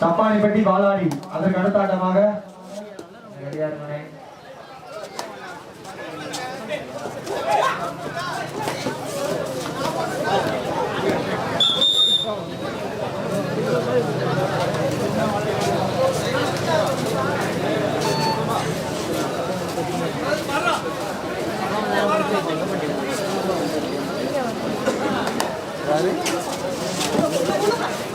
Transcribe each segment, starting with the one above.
சப்பானிப்பட்டி வாலாடி அதற்கு அடுத்த ஆட்டமாக ஹலோ ஹலோ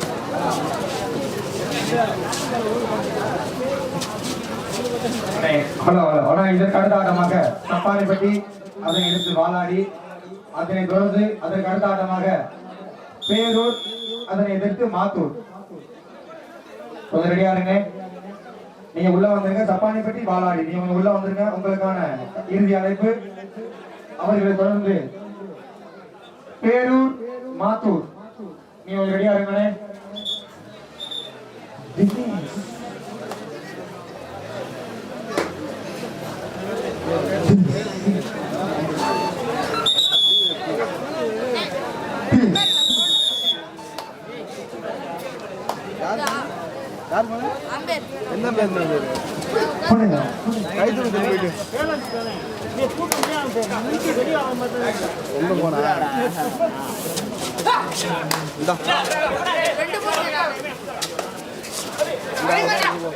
இதற்கு அடுத்த ஆட்டமாக சப்பானிப்பட்டி அதனை எடுத்து வாலாடி அதனை தொடர்ந்து அதற்கு அடுத்த ஆட்டமாக பேரூர் அதனை எதிர்த்து மாத்தூர். கொஞ்சம் ரெடியா இருங்க. நீங்க உள்ள வந்துருங்க சப்பானிப்பட்டி வாலாடி. நீங்க உள்ள வந்துருங்க உங்களுக்கான இறுதி அழைப்பு. அவர்களை தொடர்ந்து பேரூர் மாத்தூர். நீங்க ரெடியா இருங்கண்ணே. இருங்களே என்ன பேர் பண்ணுங்க கை போயிட்டு எங்க போனா இந்தா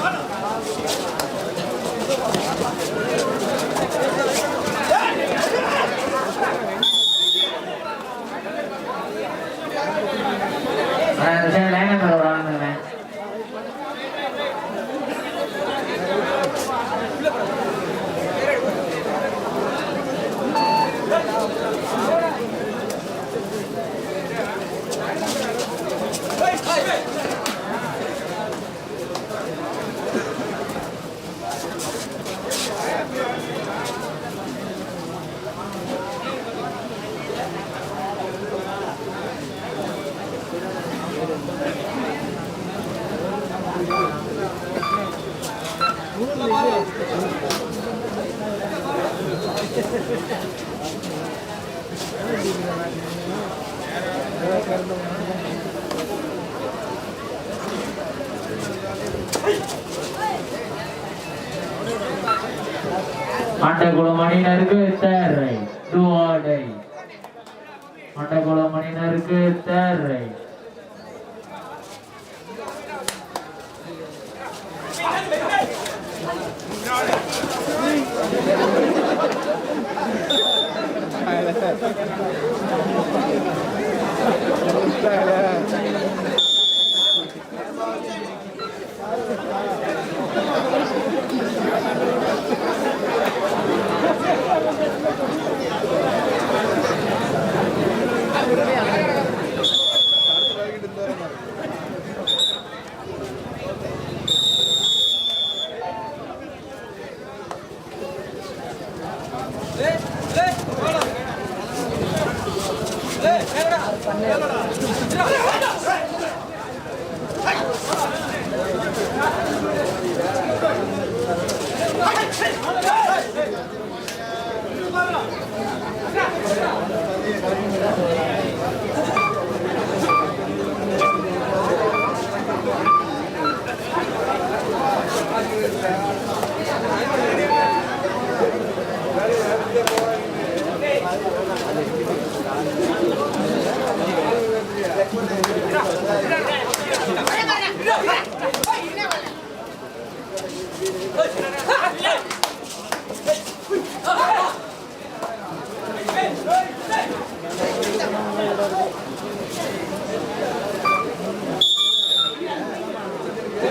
அண்ணா, மணினருக்கு தேர்ரை டூஆடை மண்டகுளம் மணினருக்கு தேர்ரை. Sir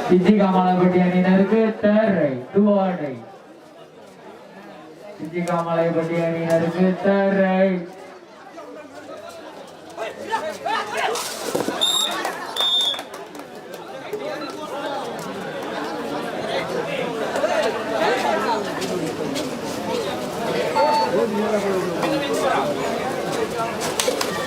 சித்தி காமலாப்பட்டி அணியினருக்கு தேர்ரை டூஆடை சித்தி காமலாப்பட்டி அணியினருக்கு தேர்ரை Hey,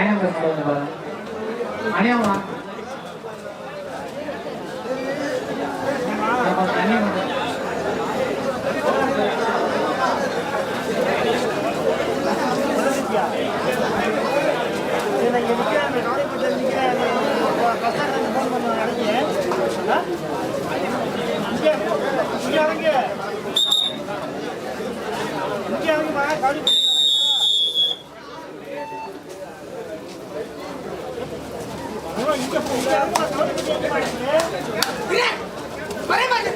Here! Side கொஞ்சம் இங்கே இங்கே இங்கே பாருங்க ಬರೇ ಮಾಡಿ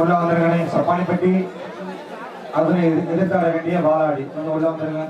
உள்ள வந்துருங்க சப்பானிப்பட்டி அதனை எதிர்த்தாட வேண்டிய வாழாடி கொஞ்சம் உள்ள வந்துருங்க.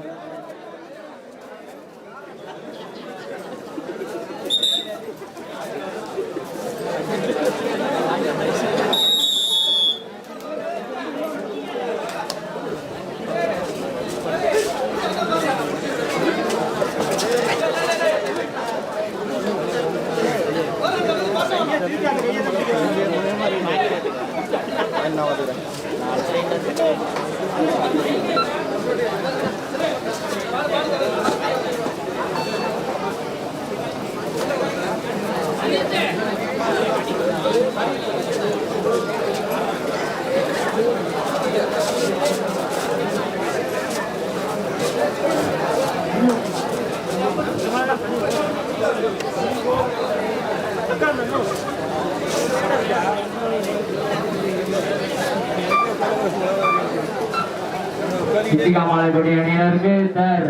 किसी का हमारे बढ़िया नियर में दर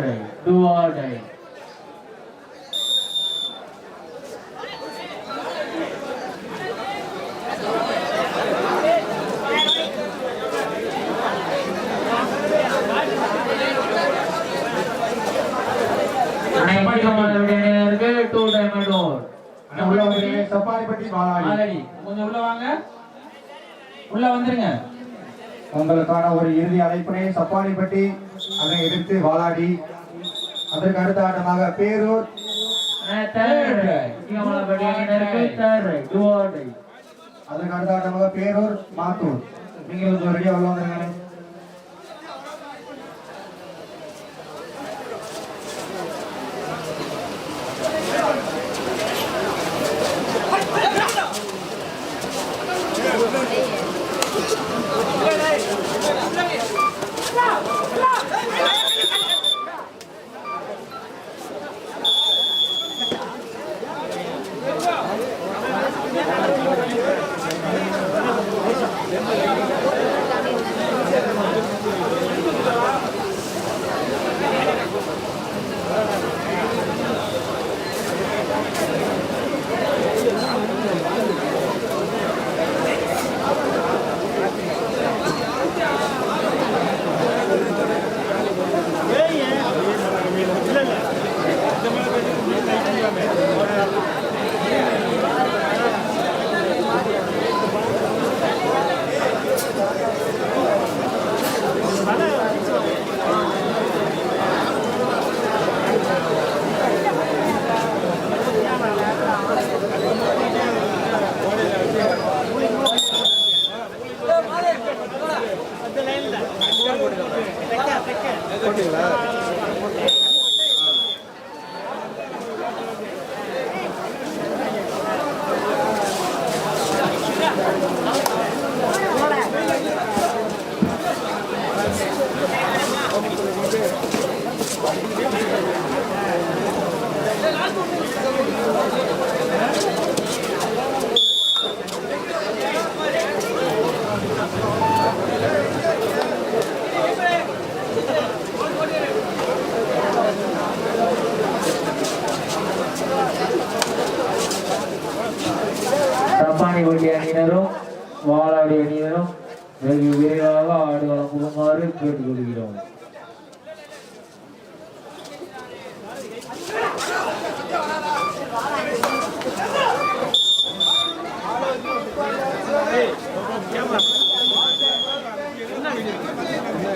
दो और डाई உள்ள வந்துருங்க. உங்களுக்கான ஒரு இறுதி அழைப்பினை சப்பானிப்பட்டி அதனை எதிர்த்து வாலாடி. அதற்கு அடுத்த ஆட்டமாக பேரூர். அதற்கு அடுத்த ஆட்டமாக பேரூர் மாத்தூர். நீங்க ரெடியா உள்ள வந்துருங்க.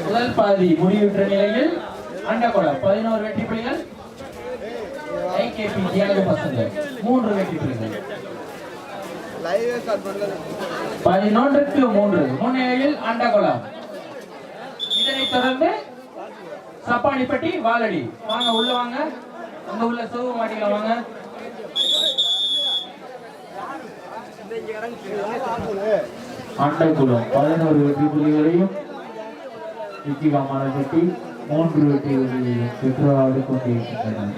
முதல் பாதி முடிவுற்ற நிலையில் அண்டகுளம் பதினோரு வெற்றி புலிகள் ஐகேபி தியாக பசங்க மூன்று வெற்றி புலிகள். பதினொன்றுக்கு மூன்று முன்னிலையில் அண்டகுளம் இதனைத் தொடர்ந்து சப்பானிப்பட்டி வாலடி. வாங்க உள்ள வாங்க. அங்க உள்ள சிவ மாட்டில வாங்க. அண்டக்குளம் பதினோரு வெற்றி புள்ளிகளையும் இச்சிகாமலப்பட்டி மூன்று வெற்றி புள்ளிகளையும் பெற்றவாறு கொண்டிருக்கின்றன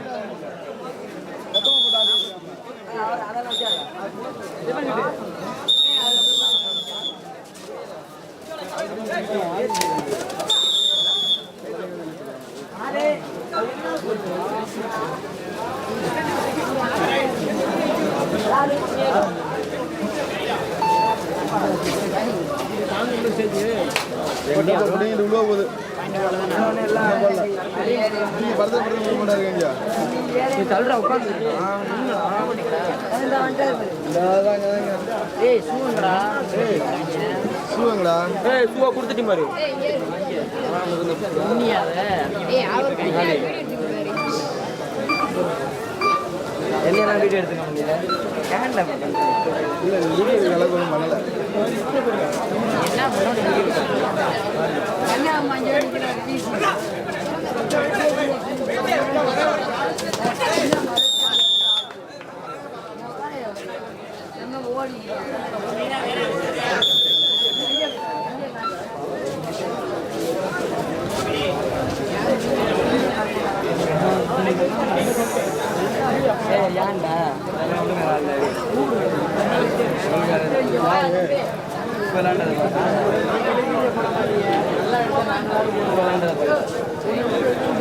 Thank you. முடியும் உள்ள போகுது. மாட்டாருங்க ஏய் சூங்கடா சூவங்களா உண்மையாவ? ஏய் என்னெல்லாம் வீடியோ எடுத்துக்க முடியல? கேண்ட இல்ல வீடியோ அளவு ஒன்றும் பண்ணல என்ன ஓடி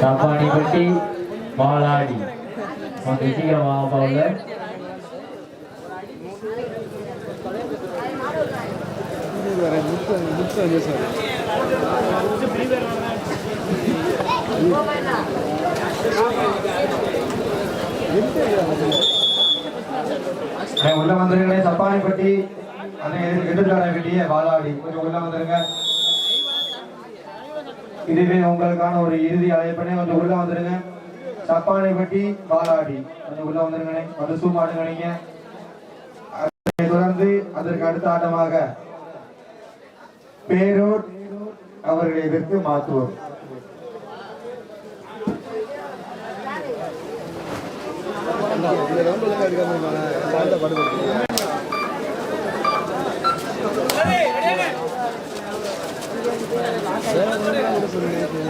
தப்பானிப்பட்டி வாளாடி கொஞ்சம் சீக்கிரமாக போங்க உள்ள வந்துருங்க சப்பானிப்பட்டி எதிர்கால வேண்டிய வாளாடி கொஞ்சம் உள்ள வந்துருங்க. இதுவே உங்களுக்கான ஒரு இறுதி அழைப்பனே கொஞ்சம் உள்ள வந்துருங்க. பட்டி வாளாடி கொஞ்சம் உள்ள வந்துருங்க வந்து சூம் ஆடுங்க நீங்க அதை தொடர்ந்து அதற்கு அடுத்த ஆட்டமாக பேரூர் அவர்களை எதிர்த்து மாத்துவோர் இந்த ரவுண்ட்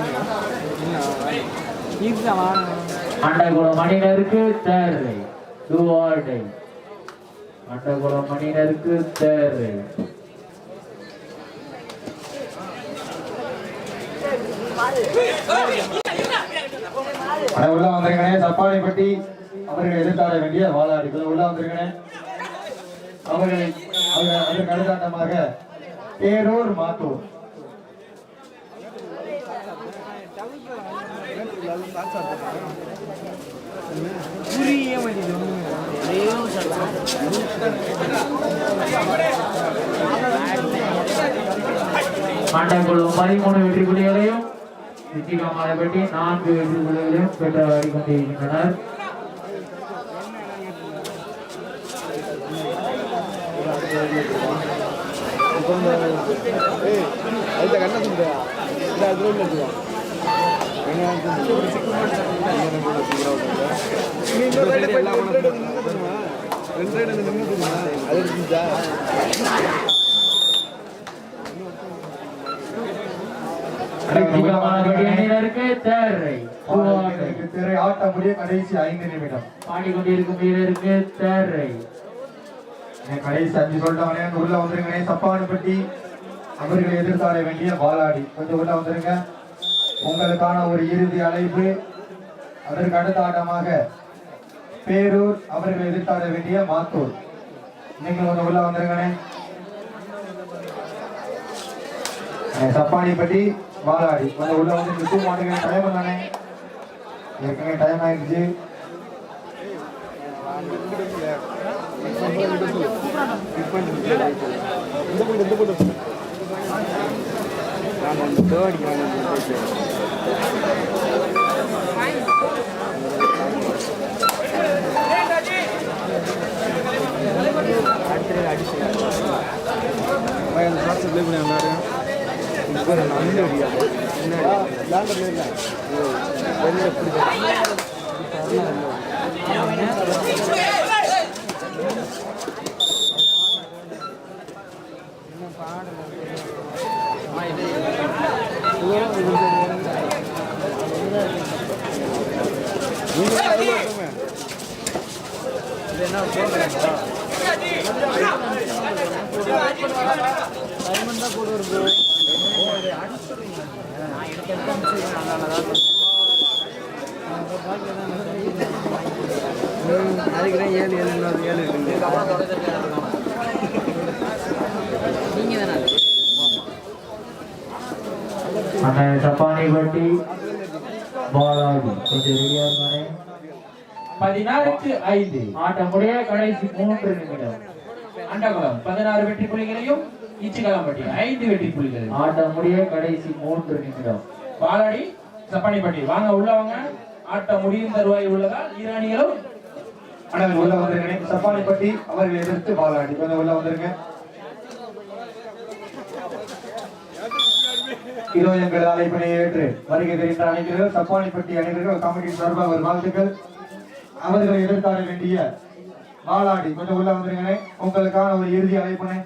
அண்டகுளம் மணினருக்கு தேர்வை டுவார்டை அண்டகுளம் மணினருக்கு தேர்வை. உள்ள வந்திருக்கனே. சப்பானிப்பட்டி அவர்கள் எதிர்த்தாட வேண்டிய வாழாடி உள்ள வந்திருக்கனே. அவர்களை அவர்கள் அதற்கு அடுத்தாட்டமாக பேரூர் மாத்தூர். அண்டகுளம் பதிமூணு வெற்றி புள்ளிகளையும் நிச்சயமானபடி நான்கு வெற்றி புள்ளிகளையும் பெற்று ஆடிக்கொண்டிருக்கின்றனர் ஏய் அதுல கண்ணை சொல்லுடா இந்த. அது ரோட்ல கடைசி ஐந்து நிமிடம் பாடிக்கொண்டிருக்கும் வீரருக்கு தேரை. கடைசி அஞ்சு சொல்லிட்டவனே அங்க உள்ள வந்துருங்கனே சப்பானிப்பட்டி. அவர்களை எதிர்த்தாட வேண்டிய பாலாடி. கொஞ்சம் உள்ள வந்துருங்க. உங்களுக்கான ஒரு இறுதி அழைப்பு. அதற்கு அடுத்த ஆட்டமாக பேரூர் அவர்கள் எதிர்த்தாட வேண்டிய மாத்தூர். நீங்கள் கொஞ்சம் உள்ள வந்துருங்கண்ணே. அஹ் சப்பானிப்பட்டி பாலாடி கொஞ்சம் உள்ள வந்து நிற்க மாட்டேங்க டைம் பண்ணானே ஏற்கனவே டைம் ஆயிடுச்சு. இந்த நான் அந்த தேர்ட் அந்த ஷார்ட்ஸ் ப்ளே பண்ணி விளையாடு இப்போ இல்லை. வெளியில் அதுக்கு தான் ஏழு ஏழு இன்னொரு ஏழு தானே கொஞ்சம் ரெடியாக இருக்கானே பதினாறுக்கு ஐந்து. ஆட்டமுடைய கடைசி மூன்று நிமிடம். அண்டகுளம் பதினாறு வெற்றி புள்ளிகளையும் ஈச்சிகளாம்பட்டி ஐந்து வெற்றி புள்ளிகள் ஆட்டமுடைய கடைசி மூன்று நிமிடம். பாலாடி சப்பானிப்பட்டி வாங்க உள்ளவங்க ஆட்டம் முடியும் தருவாய் உள்ளதால் இரு அணிகளும் அண்ணன் உள்ள வந்திருக்கேன் சப்பானிப்பட்டி அவர்கள் எதிர்த்து வாலாடி கொஞ்சம் உள்ள வந்திருங்க. இதோ எங்கள் அழைப்பினை ஏற்று வருகை தெரிந்த அனைவர்கள் சப்பானிப்பட்டி அனைவர்கள் கமிட்டி சார்பாக ஒரு வாழ்த்துக்கள். அவர்களை எதிர்த்தாட வேண்டிய மாலாடி கொஞ்சம் உள்ள வந்துருங்க உங்களுக்கான ஒரு இறுதி அழைப்புனே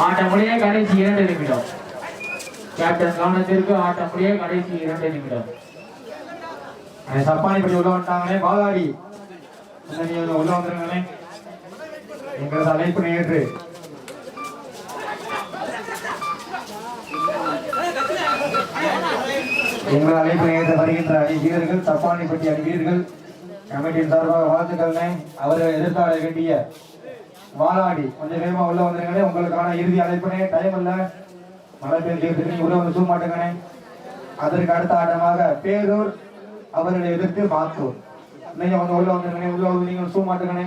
ஆட்டமுடைய கடைசி இரண்டு நிமிடம். கேப்டன் கவனத்திற்கு ஆட்டமுடைய கடைசி இரண்டு நிமிடம். சப்பானி சப்பானிப்பட்டி உள்ள வந்துட்டாங்களே பாலாரி உள்ள வந்துருங்களே. எங்களது அழைப்பு நேற்று. எங்கள் அழைப்பு ஏற்று வருகின்ற அணி வீரர்கள் தப்பானிப்பட்டி அணி வீரர்கள் கமிட்டியின் சார்பாக வாழ்த்துக்கள் அவர்கள் எதிர்த்தாட வேண்டிய வாலாடி கொஞ்சம் வேகமா உள்ள வந்துருங்கண்ணே உங்களுக்கான இறுதி அழைப்புனே. டைம் இல்ல. மழை பெய்ஞ்சிருக்கு உள்ள வந்து சூ மாட்டேங்கண்ணே. அதற்கு அடுத்த ஆட்டமாக பேரூர் அவர்களை எதிர்த்து மாத்தூர் நீங்க அவங்க உள்ள வந்துருங்கண்ணே உள்ள வந்து நீங்க சூ மாட்டேங்கண்ணே.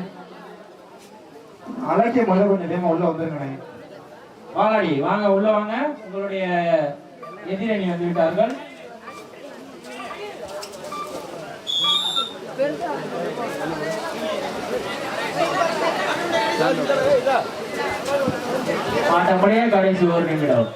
அழைக்க முதல்ல கொஞ்சம் வேகமா உள்ள வந்துருங்கண்ணே வாலாடி வாங்க உள்ள வாங்க. உங்களுடைய எதிரணி வந்து விட்டார்கள். ஆட்டமுடைய கடைசி ஒரு நிமிடம்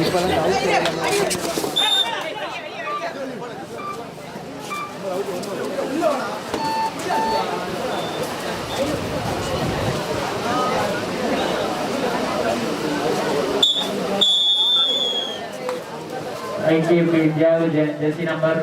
இப்போ தான் அவுட் ஐடிஎஃப் இந்தியாவில் ஜெர்சி நம்பர்